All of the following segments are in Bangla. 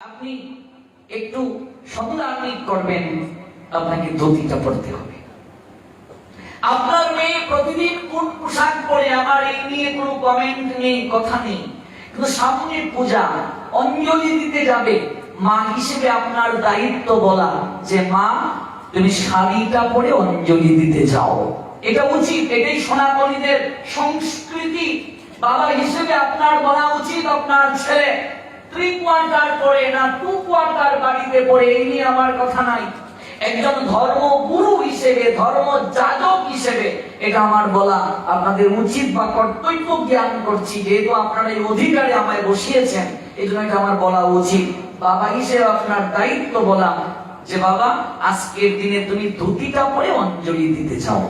আপনি একটু সন্ধানিক করবেন, আপনাকে ধুতিটা পড়তে হবে। আপনার মেয়ে প্রতিদিন কোন পোশাক পরে, আমার এই নিয়ে কোনো কমেন্ট নেই, কথা নেই। কিন্তু সামনে পূজা, অঞ্জলি দিতে যাবে, মা হিসেবে আপনার দায়িত্ব বলা যে, মা, তুমি শাড়িটা পরে অঞ্জলি দিতে যাও। এটা উচিত, এটাই সনাতনীদের সংস্কৃতি। বাবা হিসেবে আপনার বলা উচিত, আপনার ছেলে। থ্রি কোয়ার্টার পরে না টু কোয়ার্টার বাড়িতে পড়ে, এই নিয়ে আমার কথা নাই। একজন ধর্মগুরু হিসেবে ধর্ম যাজক হিসেবে এটা আমার বলা আপনাদের উচিত বা কর্তব্য জ্ঞান করছি, যেহেতু আপনারা এই অধিকারে আমায় বসিয়েছেন, এই জন্য এটা আমার বলা উচিত। বাবা হিসেবে আপনার দায়িত্ব বলা যে, বাবা, আজকের দিনে তুমি ধুতিটা পরে অঞ্জলি দিতে চাও।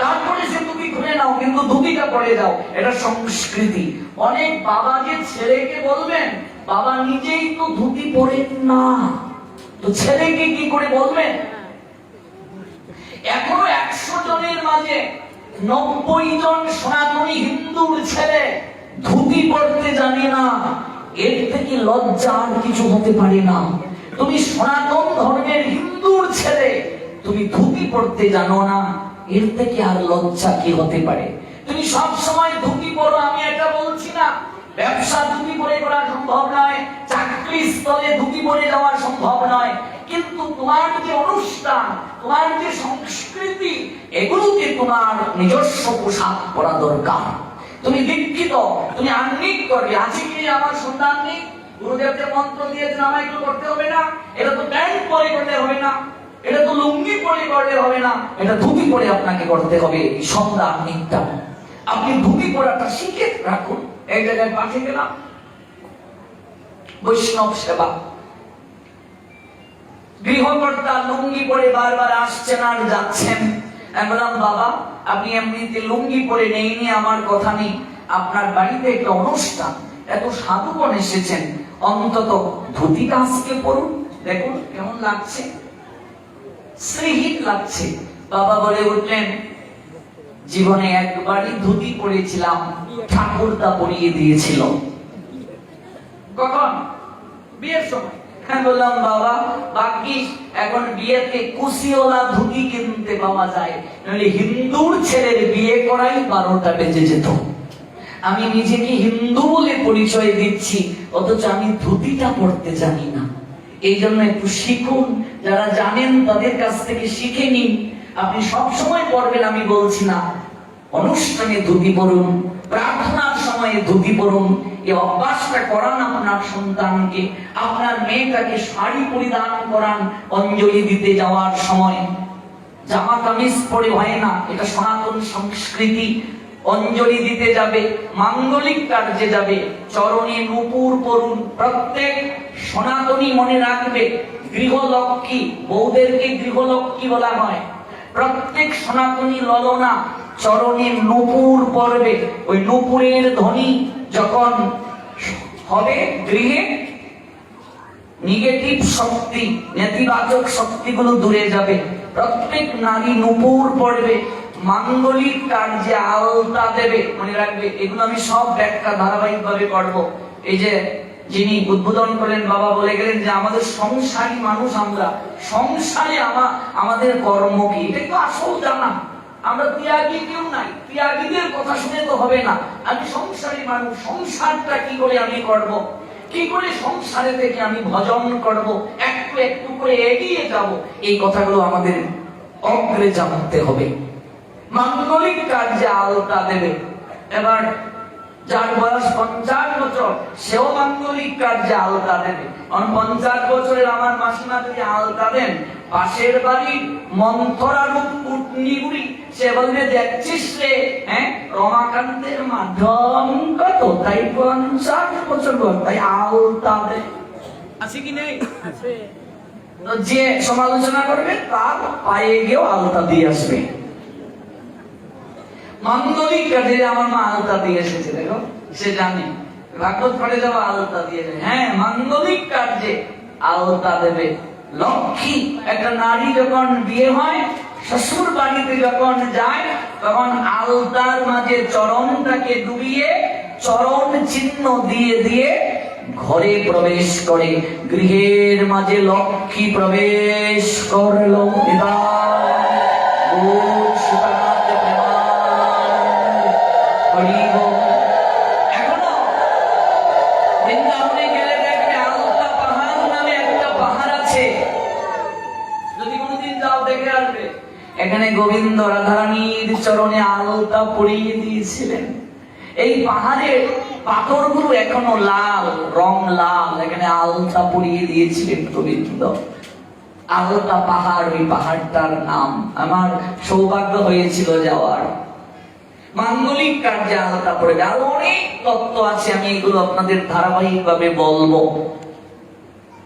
তারপরে সে তুমি খুলে নাও, কিন্তু ধুতিটা পরে যাও। এটা সংস্কৃতি। অনেক বাবা যে ছেলেকে বলবেন, বাবা নিজেই তো ধুতি পরেন না। তো ছেলেকে কি করে বলবেন? এখনও একশো জনের মাঝে নব্বই জন সনাতনী হিন্দুর ছেলে ধুতি পড়তে জানে না। এর থেকে লজ্জা আর কিছু হতে পারে না। তুমি সনাতন ধর্মের হিন্দুর ছেলে, তুমি ধুতি পড়তে জানো না। এর থেকে আর লজ্জা কি হতে পারে? তুমি সব সময় ধুতি পরো, আমি এটা বলছি না। ব্যবসা ধুতি পরে করা সম্ভব নয়, চাকরি স্থলে ধুতি পরে যাওয়া সম্ভব নয়। কিন্তু তোমার যে অনুষ্ঠান, তোমার যে সংস্কৃতি এগুলোতে তোমার নিজস্ব পোশাক পরা দরকার। তুমি দীক্ষিত, তুমি আন্নিক করবে আছে কি আমার সন্ধান নেই? গুরুদেবকে মন্ত্র দিয়েছেন আমায় একটু করতে হবে না। এটা তো প্যান্ট পরে করতে হবে না। এটা তো লুঙ্গি পরে করলে হবে না, এটা ধুতি পরে আপনাকে করতে হবে, সন্ধ্যা আন্নিকটা আপনি ধুতি পরাটা শিখে রাখুন। এক জায়গায় পাঠিয়ে গেলাম। বৈষ্ণব সেবা। গৃহকর্তা লুঙ্গি পরে বারবার আসছেন আর যাচ্ছেন। বললাম, বাবা, আপনি এমনিতে লুঙ্গি পরে নেই নিয়ে আমার কথা নেই। আপনার বাড়িতে একটা অনুষ্ঠান। এত সাধুগণ এসেছেন। অন্তত ধুতিটা আজকে পড়ুন দেখুন, কেমন লাগছে। শ্রীহীন লাগছে। বাবা বলে উঠলেন, জীবনে একবারই ধুতি পরেছিলাম ঠাকুরদা পরিয়ে দিয়েছিল। কখন? বিয়ের সময়। বললাম, বাবা বাকি এখন বিয়েতে কুশিওলা ধুতি কিনতে পাওয়া যায়। নইলে হিন্দুর ছেলের বিয়ে করাই বারোটা বেজে যেত। আমি নিজেকে হিন্দু বলে পরিচয় দিচ্ছি, অথচ আমি ধুতিটা পড়তে জানি না। এই জন্য একটু শিখুন। যারা জানেন তাদের কাছ থেকে শিখে নিন। আপনি সব সময় পড়বেন, আমি বলছি না। অনুষ্ঠানে ধুতি পড়ুন প্রার্থনার সময়ে ধুতি পড়ুন এই অভ্যাসটা করান আপনার সন্তানকে। আপনার মেয়েটাকে শাড়ি পরিধান করান অঞ্জলি দিতে যাওয়ার সময়। জামা কামিজ পরে হয় না, এটা সনাতন সংস্কৃতি। অঞ্জলি দিতে যাবে, মাঙ্গলিক কার্যে যাবে, চরণে নুপুর পড়ুন প্রত্যেক সনাতনী মনে রাখবে, গৃহলক্ষ্মী বৌদেরকে গৃহলক্ষ্মী বলা হয়। প্রত্যেক সনাতনী ললনা চরণে নুপুর পড়বে ওই নুপুরের ধ্বনি যখন হবে, গৃহে নেগেটিভ শক্তি, নেতিবাচক শক্তিগুলো দূরে যাবে। প্রত্যেক নারী নুপুর পড়বে মাঙ্গলিক কার্যে আলতা দেবে, মনে রাখবে, এগুলো আমি সব ব্যাখ্যা ধারাবাহিক ভাবে করব। এই যে যিনি উদ্বোধন করেন, বাবা বলে গেলেন যে, আমাদের সংসারী মানুষ আমরা। সংসারে আমা আমাদের কর্ম কি? এটা তো আসল জানা। আমরা ত্যাগী কেউ নাই। ত্যাগীদের কথা শুনে তো হবে না। আমি সংসারী মানুষ। সংসারটা কি করে আমি করব। কি করে সংসারে থেকে আমি ভজন করব? একটু একটু করে এগিয়ে যাব। এই কথাগুলো আমাদের অগ্রে জানতে হবে। মাঙ্গলিক কার্যে আলতা দেবে। এবার যার বয়স পঞ্চাশ বছর সেও মাঙ্গলিক কার্যে আলতা দেবে। কারণ পঞ্চাশ বছরের আমার মাসিমা যদি আলতা দেন পাশের বাড়ির মন্থরা রূপ কুটনিগুড়ি সে বলবে দেখছিস রে হ্যাঁ রমাকান্তের মাধ্যম কত? তাই পঞ্চাশ বছর বয়স তাই আলতা দেয় আছে কি নেই? যে সমালোচনা করবে তার পায়ে গিয়েও আলতা দিয়ে আসবে। মাঙ্গলিক কাজে আমার মা আলতা দিয়ে এসেছে, দেখো, সে জানে। ভাগবত পড়ে যাওয়া আলতা দিয়ে হ্যাঁ মাঙ্গলিক কার্যে আলতা দেবে। লক্ষ্মী, একটা নারী যখন বিয়ে হয়, শ্বশুর বাড়িতে যখন যায়, তখন আলতার মাঝে চরণটাকে ডুবিয়ে চরণ চিহ্ন দিয়ে দিয়ে ঘরে প্রবেশ করে। গৃহের মাঝে লক্ষ্মী প্রবেশ করল। নিতাই এখানে গোবিন্দ রাধারানীর চরণে আলতা পরিয়ে দিয়েছিলেন। এই পাহাড়ের পাথরগুলো এখনও লাল, রং লাল, এখানে আলতা পরিয়ে দিয়েছিলেন গোবিন্দ। আলতা পাহাড়, ওই পাহাড়টার নাম। আমার সৌভাগ্য হয়েছিল যাওয়ার। মাঙ্গলিক কার্যে আলাদা পড়ে যায়। আরও অনেক তত্ত্ব আছে আমি এগুলো আপনাদের ধারাবাহিক ভাবে বলব।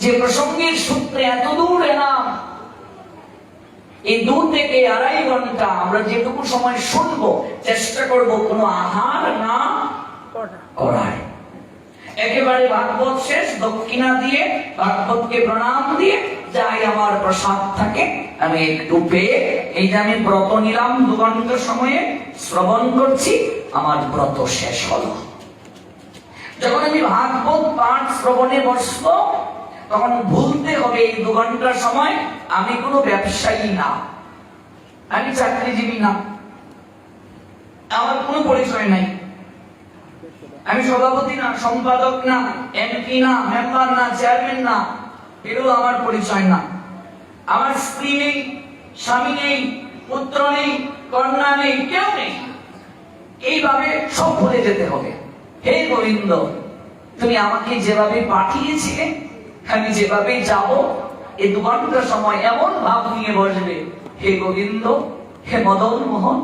যে প্রসঙ্গের সূত্রে এত দূর এলাম এই দু থেকে আড়াই ঘণ্টা আমরা যেটুকু সময় শুনব চেষ্টা করব কোনো আহার না করার। একেবারে ভাগবত শেষ, দক্ষিণা দিয়ে, ভাগবতকে প্রণাম দিয়ে যাই আমার প্রসাদ থাকে, আমি একটু পেয়ে এই যে আমি ব্রত নিলাম দু সময়ে, শ্রবণ করছি, আমার ব্রত শেষ হলো। যখন আমি ভাগবত পাঠ শ্রবণে বসবো, তখন ভুলতে হবে এই দু ঘণ্টার সময়, আমি কোনো ব্যবসায়ী না, আমি চাকরিজীবী না, আমার কোনো পরিচয় নাই। আমি সভাপতি না, সম্পাদক না, এমপি না, মেম্বার না, চেয়ারম্যান না, এগুলো আমার পরিচয় না। আমার স্ত্রী নেই, স্বামী নেই, পুত্র নেই, কন্যা নেই, কেউ নেই। এইভাবে সব ভুলে যেতে হবে। হে গোবিন্দ, তুমি আমাকে যেভাবে পাঠিয়েছিলে, আমি যেভাবে যাব, এ দু সময় এমন ভাব নিয়ে বসবে। হে গোবিন্দ, হে মদন মোহন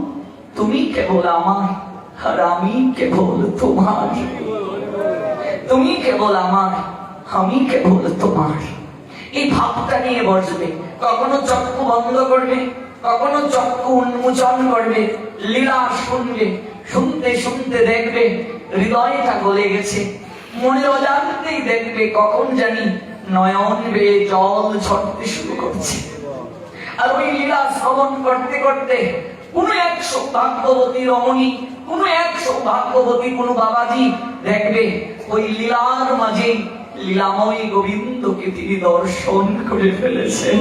তুমি কেবল আমার আর আমি কেবল তোমার। তুমি কেবল আমার, আমি কেবল তোমার। এই ভাবটা নিয়ে বসবে কখনো চক্ষু বন্ধ করবে, কখনো চক্ষু উন্মোচন করবে, লীলা শুনবে, শুনতে শুনতে দেখবে, হৃদয়টা গলে গেছে। মনে অজান্তেই দেখবে কখন জানি নয়ন বেয়ে জল ঝরতে শুরু করছে। আর ওই লীলা শ্রবণ করতে করতে কোন এক সৌভাগ্যবতী রমণী, কোন এক সৌভাগ্যবতী কোন বাবাজি দেখবে ওই লীলার মাঝে লীলাময় গোবিন্দকে তিনি দর্শন করে ফেলেছেন।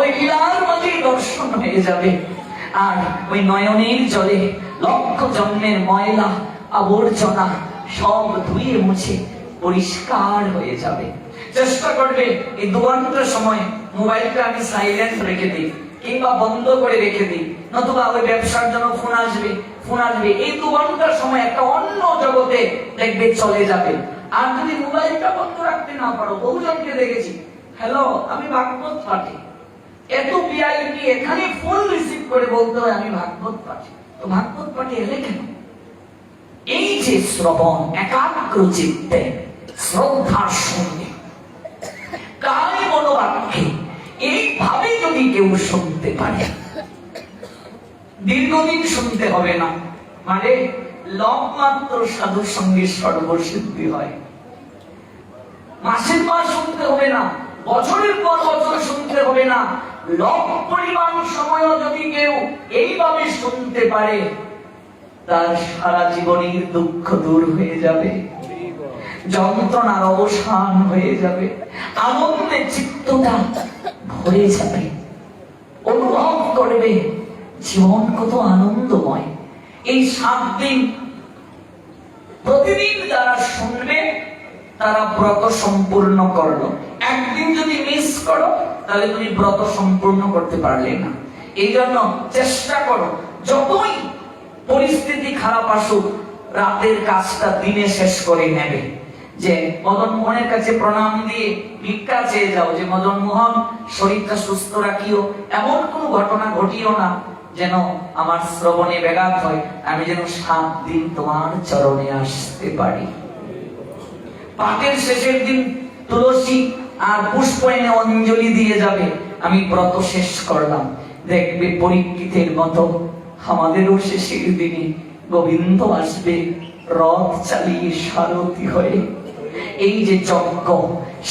ওই লীলার মাঝে দর্শন হয়ে যাবে। আর ওই নয়নের জলে লক্ষ জন্মের ময়লা, আবর্জনা সব ধুয়ে মুছে পরিষ্কার হয়ে যাবে। চেষ্টা করবে এই দু ঘণ্টার সময় মোবাইলটা আমি সাইলেন্ট রেখে দিই। কিংবা বন্ধ করে রেখে দিই। নতুবা ওই ব্যবসার জন্য ফোন আসবে ফোন আসবে। এই দু ঘণ্টার সময় একটা অন্য জগতে দেখবে চলে যাবে। আর যদি মোবাইলটা বন্ধ রাখতে না পারো, বহুজনকে দেখেছি, হ্যালো, আমি ভাগবত পাঠি। এত ভিআইপি এখানে ফোন রিসিভ করে বলতে হয়, আমি ভাগবত পাঠি। তো ভাগবত পাঠি এলে কেন? এই যে শ্রবণ, একাগ্র চিত্তে শ্রদ্ধার সঙ্গে কেউ শুনতে পারে। দীর্ঘদিন শুনতে হবে না। মানে লব মাত্র সাধুর সঙ্গে সর্বসিদ্ধি হয়। মাসের মাস শুনতে হবে না, বছরের পর বছর শুনতে হবে না। লক্ষ পরিমাণ সময়ও যদি কেউ এইভাবে শুনতে পারে, তার সারা জীবনের দুঃখ দূর হয়ে যাবে। যন্ত্রণার অবসান হয়ে যাবে। আনন্দে চিত্তটা ভরে যাবে। অনুভব করবে জীবন কত আনন্দময়। এই সাত দিন প্রতিদিন যারা শুনবে, তারা ব্রত সম্পূর্ণ করল। একদিন যদি মিস করো, তাহলে তুমি ব্রত সম্পূর্ণ করতে পারলে না। এই জন্য চেষ্টা করো, যতই পরিস্থিতি খারাপ আসুক, রাতের কাজটা দিনে শেষ করে নেবে। যে মদন মোহনের কাছে প্রণাম দিয়ে ভিক্ষা চেয়ে যাও, যে মদন মোহন, শরীরটা সুস্থ রাখিও। এমন কোন ঘটনা ঘটিও না যেন আমার শ্রবণে ব্যাঘাত হয়। আমি যেন সাত দিন তোমার চরণে আসতে পারি। পাঠের শেষের দিন তুলসী আর পুষ্প এনে অঞ্জলি দিয়ে যাবে। আমি ব্রত শেষ করলাম। দেখবে পরীক্ষিতের মতো আমাদেরও শেষের দিনে গোবিন্দ আসবে। রথ চালিয়ে সারথি হয়ে এই যে যজ্ঞ,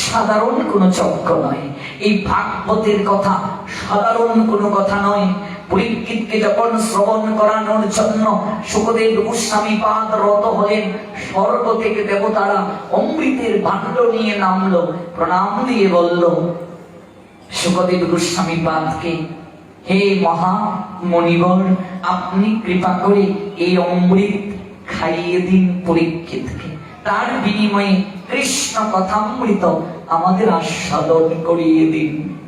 সাধারণ কোনো যজ্ঞ নয়। এই ভাগবতের কথা সাধারণ কোনো কথা নয়। পরীক্ষিতকে যখন শ্রবণ করানোর জন্য সুখদেব গোস্বামী পাদ রত হলেন, স্বর্গ থেকে দেবতারা অমৃতের ভাণ্ড নিয়ে নামলো, প্রণাম দিয়ে বলল সুখদেব গোস্বামী পাদকে, হে মহা মণিবর আপনি কৃপা করে এই অমৃত খাইয়ে দিন পরীক্ষিতকে। তার বিনিময়ে কৃষ্ণ কথামৃত আমাদের আস্বাদন করিয়ে দিন।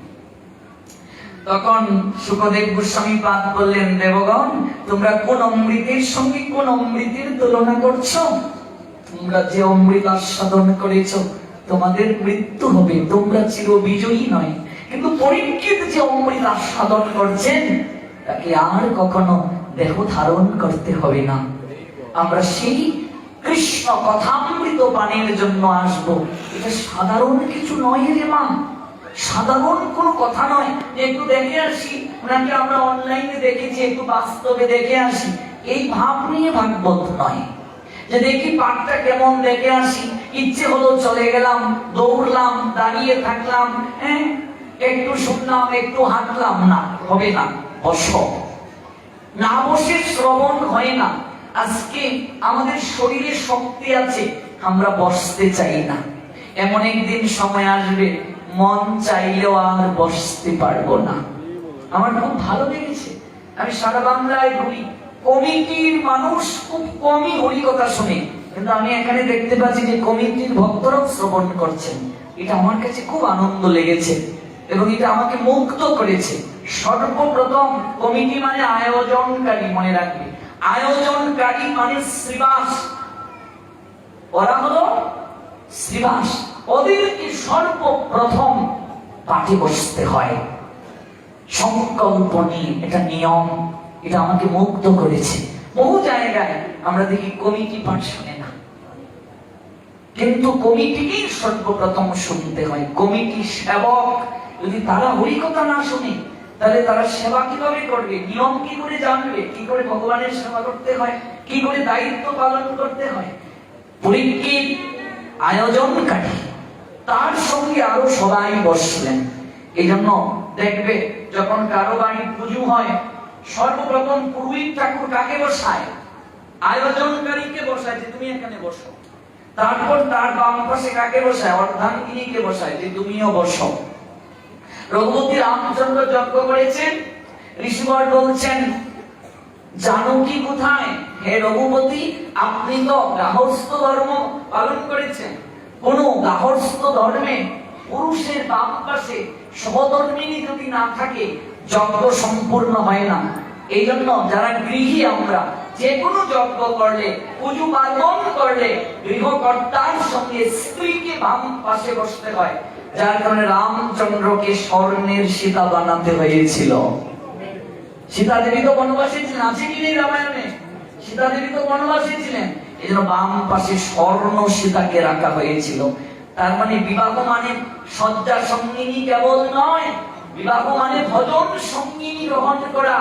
তখন সুখদেব গোস্বামী পাদ বললেন দেবগণ, তোমরা কোন অমৃতের সঙ্গে কোন অমৃতের তুলনা করছ? তোমরা যে অমৃত আস্বাদন করেছ, তোমাদের মৃত্যু হবে। তোমরা চির বিজয়ী নয়। কিন্তু পরীক্ষিত যে অমৃত আস্বাদন করছেন, তাকে আর কখনো দেহ ধারণ করতে হবে না। আমরা সেই কৃষ্ণ কথামৃত পানের জন্য আসব। এটা সাধারণ কিছু নয় রে মা। সাধারণ কোনো কথা নয়। একটু দেখে আসি। ওনাকে আমরা অনলাইনে দেখেছি, একটু বাস্তবে দেখে আসি। এই ভাব নিয়ে ভাগবত নয়। যে দেখি পাঠটা কেমন দেখে আসি। ইচ্ছে হলো চলে গেলাম, দৌড়লাম, দাঁড়িয়ে থাকলাম হ্যাঁ? একটু শুনলাম, একটু হাঁটলাম। না, হবে না। বস। না বসে শ্রবণ হয় না। আজকে আমাদের শরীরে শক্তি আছে। আমরা বসতে চাই না। এমন একদিন সময় আসবে, মন চাইলেও আর বসতে পারব না। আমার খুব ভালো লেগেছে। আমি সারা বাংলায় ঘুরি কমিটির মানুষ খুব কমই হরিকথা শুনে। কিন্তু আমি এখানে দেখতে পাচ্ছি যে কমিটির ভক্তরাও শ্রবণ করছেন। এটা আমার কাছে খুব আনন্দ লেগেছে এবং এটা আমাকে মুগ্ধ করেছে। সর্বপ্রথম কমিটি মানে আয়োজনকারী মনে রাখবে। আয়োজনকারী মানে শ্রীবাস। ওরা হলো শ্রীবাস। ওদেরকে সর্বপ্রথম পাঠে বসতে হয়। সংকল্প নিয়ে এটা নিয়ম, এটা আমাকে মুগ্ধ করেছে। বহু জায়গায় আমরা দেখি কমিটি পাঠ শুনে না। কিন্তু কমিটিকেই সর্বপ্রথম শুনতে হয়। কমিটি সেবক যদি তারা হরিকথা না শুনে, তাহলে তারা সেবা কীভাবে করবে? নিয়ম কি করে জানবে? কি করে ভগবানের সেবা করতে হয়? কি করে দায়িত্ব পালন করতে হয়? পরীক্ষিত আয়োজনকারী তার সঙ্গে আরও সবাই বসলেন। এই জন্য দেখবে, যখন কারও বাড়ি পুজো হয়, সর্বপ্রথম পুরোহিত ঠাকুর কাকে বসায়? আয়োজনকারীকে বসায় যে তুমি এখানে বসো। তারপর তার বাম পাশে কাকে বসায়? অর্ধাঙ্গিনীকে বসায় যে তুমিও বসো। রঘুপতি রামচন্দ্র যজ্ঞ করেছেন। ঋষিবর বলছেন জানকী কোথায়? হে রঘুপতি, আপনি তো গাহস্থ ধর্ম পালন করেছেন। কোন গাহস্থ ধর্মে পুরুষের বাম পাশে সহধর্মিনী যদি না থাকে, যজ্ঞ সম্পূর্ণ হয় না। এই জন্য যারা গৃহী আমরা যে কোনো যজ্ঞ করলে, পুজো পার্বণ করলে, গৃহকর্তার সঙ্গে স্ত্রীকে বাম পাশে বসতে হয়, যার কারণে রামচন্দ্রকে স্বর্ণের সীতা বানাতে হয়েছিল। সীতা দেবী তো বনবাসী ছিলেন। আছে কি নেই রামায়ণে? সীতা দেবী তো বনবাসী ছিলেন। এই জন্য বাম পাশে স্বর্ণ সীতাকে রাখা হয়েছিল। তার মানে বিবাহ মানে সজ্জা সঙ্গিনী কেবল নয়, বিবাহ মানে ভজন সঙ্গিনী গ্রহণ করা।